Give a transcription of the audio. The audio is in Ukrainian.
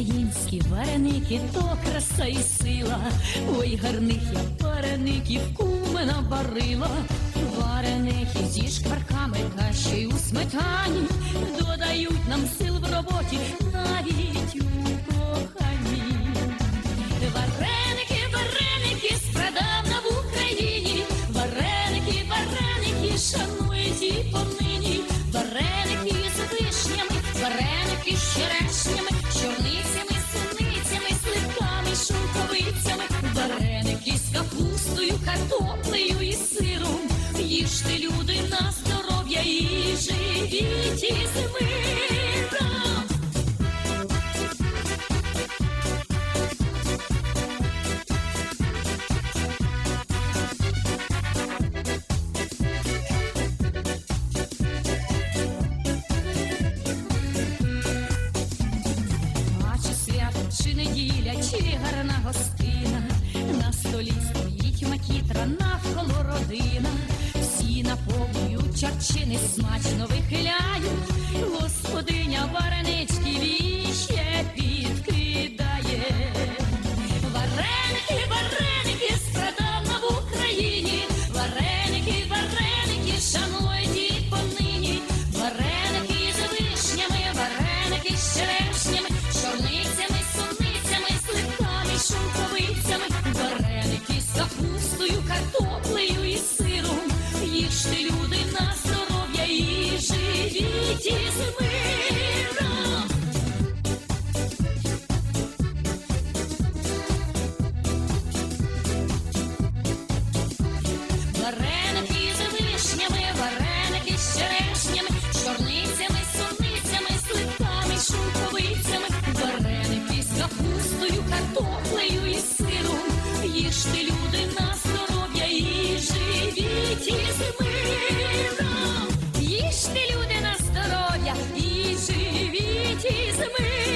Українські вареники то краса і сила. Ой, гарних я вареників куми наварила. Вареники зі шкварками та ще й у сметані додають нам сил в роботі картоплею і сиром. Їжте люди на здоров'я і живіть із миром. А чи чи неділя, чи гарна гостина, на столі стоїть макітра, навколо родина, всі наповнюють чарчини, смачно варени Corre. cheese me.